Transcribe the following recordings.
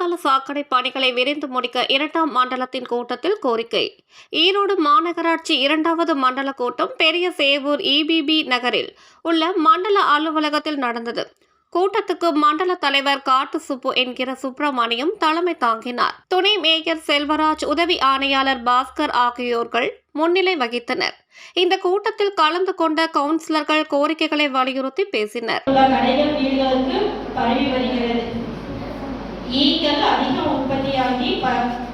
சாக்கடை பணிகளை விரைந்து முடிக்க இரண்டாம் மண்டலத்தின் கூட்டத்தில் கோரிக்கை. ஈரோடு மாநகராட்சி இரண்டாவது மண்டல கூட்டம் பெரிய சேவூர் இபிபி நகரில் உள்ள மண்டல அலுவலகத்தில் நடந்தது. கூட்டத்துக்கு மண்டல தலைவர் காட்டு சுப்பு என்கிற சுப்பிரமணியம் தலைமை தாங்கினார். துணை மேயர் செல்வராஜ் உதவி ஆணையாளர் பாஸ்கர் ஆகியோர்கள் முன்னிலை வகித்தனர். இந்த கூட்டத்தில் கலந்து கொண்ட கவுன்சிலர்கள் கோரிக்கைகளை வலியுறுத்தி பேசினர் உள்ள கடைகள் வீடுகளுக்கு பரவி வருகிறது ஈக்கள் அதிகம் உற்பத்தியாகி ப-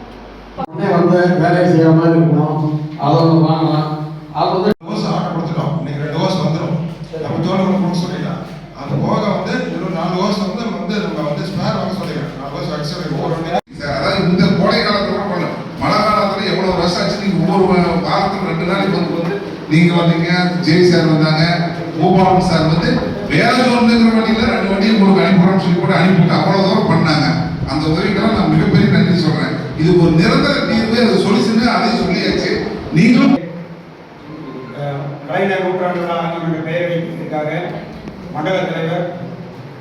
உடனே வந்து வேலையை செய்கிற மாதிரி இருக்கணும். அதை ஒன்று வாங்கலாம். அது வந்து டோஸ் ஆர்டர் கொடுத்துட்டோம். இன்னைக்கு ரெண்டு டோஸ் வந்துடும் நம்ம தோல் கொடுக்க சொல்லிடலாம். அது போக வந்து இன்னும் நாலு டோஸ் வந்து நம்ம வந்து நம்ம வந்து ஸ்பேர் வாங்க சொல்லிடுறோம் நாலு டோஸ் எக்ஸ்ட்ரா ஒவ்வொரு அதாவது இந்த கோடை காலத்துல கூட பண்ணல மழை காலத்துல எவ்வளவு ரஷ் ஆச்சு? நீங்க ஒவ்வொரு வாரத்துக்கு ரெண்டு நாளைக்கு வந்து வந்து நீங்க வந்தீங்க ஜெய் சார் வந்தாங்க பூபாலம் சார் வந்து வேற ஒன்றுங்கிற வண்டியில ரெண்டு வண்டியை உங்களுக்கு அனுப்பிடுறோம்னு சொல்லி கூட அனுப்பிவிட்டு அவ்வளவு இது ஒரு நிரந்தர தீர்வு அது சொல்யூஷன் அதையும் சொல்லியாச்சு. நீங்களும் கலைஞர் நூற்றாண்டு என்ற பெயர் வைப்பதற்காக மண்டல தலைவர்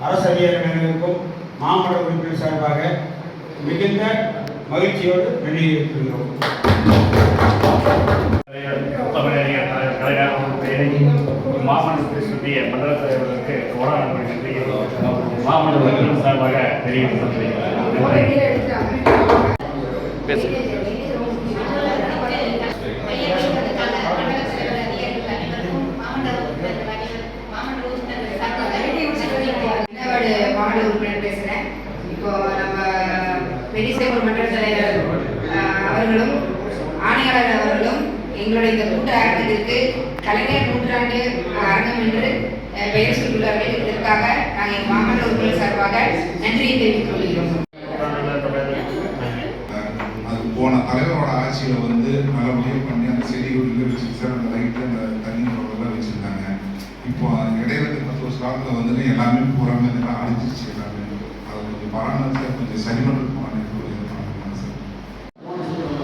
அரசு அதிகாரிகளுக்கும் மாமன்ற உறுப்பினர் சார்பாக மிகுந்த மகிழ்ச்சியோடு பெயரை மாமன்றத்தை சுற்றிய மண்டல தலைவர்களுக்கு மாமன்ற உறுப்பினர் சார்பாக தெரிவித்துள்ளேன் இன்னொரு மாவட்ட உறுப்பினர் பேசுகிறேன் இப்போ நம்ம பெரியசேகர் மன்ற தலைவர் அவர்களும் ஆணையாளர் அவர்களும் எங்களுடைய இந்த கூட்ட அரங்கத்திற்கு கலைஞர் நூற்றாண்டு அரங்கம் என்று அஹ், பெயர் சொல்லியுள்ளார்கள் இதற்காக நாங்கள் எங்கள் மாவட்ட உறுப்பினர் சார்பாக நன்றியை தெரிவித்துள்ளோம் கொள்கிறோம் அது போன தலைவரோட ஆட்சியில வந்து நல்லபடியாக பண்ணி அந்த செடிகளில் வச்சு சார் அந்த லைட்டு அந்த தண்ணி எல்லாம் வச்சிருந்தாங்க. இப்போ இடையில பத்து வருஷ காலத்துல வந்து எல்லாமே பூராமே இதெல்லாம் அழிஞ்சிருச்சு எல்லாமே. அதை கொஞ்சம் பராமரிச்சு கொஞ்சம் சரி பண்ணுறது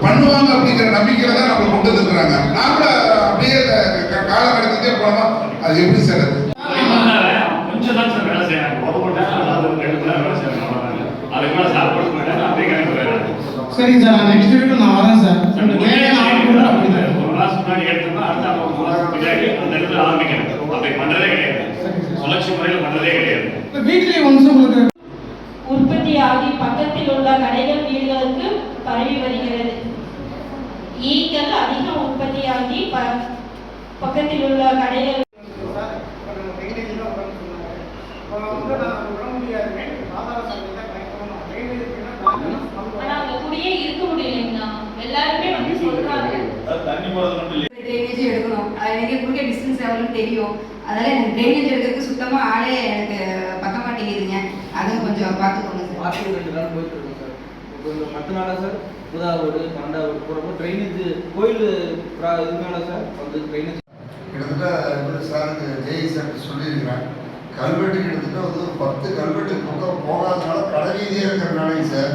பண்ணுவாங்க அப்படிங்கிற நம்பிக்கையில தான் நம்மளை கொண்டு வந்துருக்காங்க நாம அப்படியே காலம் போனோம் அது எப்படி சார் கொஞ்சம் தான் சார் வேலை செய்யணும் ஒரு மணி நேரம் அல்லது ரெண்டு மணி அதுக்கு மேலே சாப்பிட மாட்டேன் அப்படியே சரிங்க சார் நான் நெக்ஸ்ட் வீக் நான் வரேன் சார். நான் முன்னாடி எடுத்தோம்னா அடுத்த பின்னாடி அந்த இடத்துல ஆரம்பிக்கணும் அப்படி பண்றதே கிடையாது. சுழற்சி முறையில் பண்றதே கிடையாது. வீக்லி ஒன்ஸ் உங்களுக்கு உற்பத்தியாகி பக்கத்தில் உள்ள கடைகள் வீடுகளுக்கு பரவி வருகிறது. ஈக்கள் அதிகம் உற்பத்தியாகி ப- பக்கத்தில் உள்ள கடைகள் அவங்க கூடயே இருக்க முடியலைங்கண்ணா எல்லாருமே வந்து சொல்றாங்க. ட்ரைனேஜ் எடுக்கணும். அது எனக்கு குறுக்க டிஸ்டன்ஸ் எவ்வளோன்னு தெரியும். அதனால எனக்கு ட்ரைனேஜ் எடுக்கிறதுக்கு சுத்தமாக ஆளே எனக்கு பத்த மாட்டேங்குதுங்க. அதுவும் கொஞ்சம் பார்த்துக்கோங்க சார் வாக்கிங் ரெண்டு நாள் போயிட்டு இருக்கோம் சார் இந்த மற்ற நாளாக சார் புதாவது பன்னெண்டாவது போகிறப்போ ட்ரைனேஜ் கோயில் ப்ரா- இது மேலே சார் வந்து ட்ரைனேஜ் கிட்டத்தட்ட இவர் சாருக்கு ஜெய் சார் சொல்லியிருக்கிறேன். கல்வெட்டு கிட்டத்தட்ட வந்து ஒரு பத்து கல்வெட்டு பக்கம் போகாதனால கடவீதியாக இருக்கிறனாலே சார்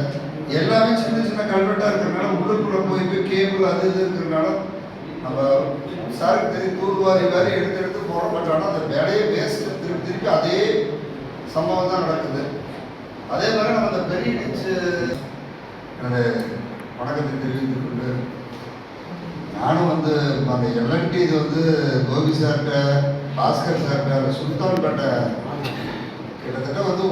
எல்லாமே சின்ன சின்ன கல்வெட்டாக இருக்கிறனால உள்ளுக்குள்ளே போய் போய் கேபிள் அது இது இருக்கிறனால நம்ம சாருக்கு தெரியும் தூர்வாரி வாரி எடுத்து எடுத்து போட மாட்டோம்னா அந்த வேலையை வேஸ்ட் திருப்பி திருப்பி அதே சம்பவம் தான் நடக்குது. அதே மாதிரி நம்ம அந்த பெரிய நிச்சு வணக்கத்தை தெரிவித்துக் கொண்டு நானும் வந்து அந்த எல்என்டி இது வந்து கோபி சார்கிட்ட பாஸ்கர் சார்கிட்ட சுல்தான் கிட்டத்தட்ட வந்து